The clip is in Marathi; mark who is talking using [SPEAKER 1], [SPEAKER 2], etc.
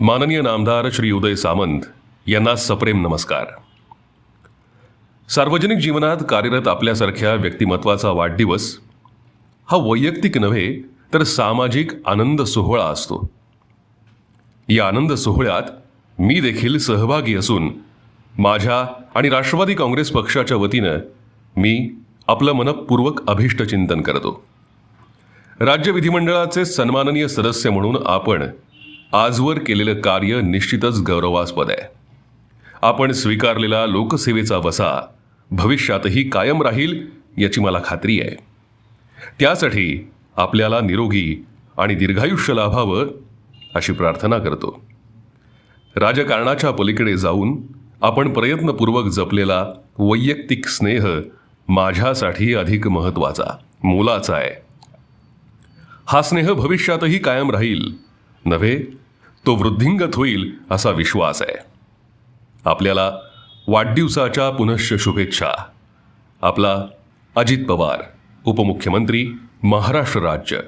[SPEAKER 1] माननीय नामदार श्री उदय सामंत यांना सप्रेम नमस्कार. सार्वजनिक जीवनात कार्यरत आपल्यासारख्या व्यक्तिमत्वाचा वाढदिवस हा वैयक्तिक नव्हे तर सामाजिक आनंद सोहळा असतो. या आनंद सोहळ्यात मी देखील सहभागी असून माझ्या आणि राष्ट्रवादी काँग्रेस पक्षाच्या वतीनं मी आपलं मनपूर्वक अभिष्टचिंतन करतो. राज्य विधिमंडळाचे सन्माननीय सदस्य म्हणून आपण आजवर केलेलं कार्य निश्चितच गौरवास्पद आहे. आपण स्वीकारलेला लोकसेवेचा वसा भविष्यातही कायम राहील याची मला खात्री आहे. त्यासाठी आपल्याला निरोगी आणि दीर्घायुष्य लाभावं अशी प्रार्थना करतो. राजकारणाच्या पलीकडे जाऊन आपण प्रयत्नपूर्वक जपलेला वैयक्तिक स्नेह माझ्यासाठी अधिक महत्त्वाचा मोलाचा आहे. हा स्नेह भविष्यातही कायम राहील नव्हे? तो वृद्धिंगत होईल असा विश्वास आहे. आपल्याला वाढदिवसाच्या पुनश्च शुभेच्छा. आपला अजित पवार उपमुख्यमंत्री महाराष्ट्र राज्य.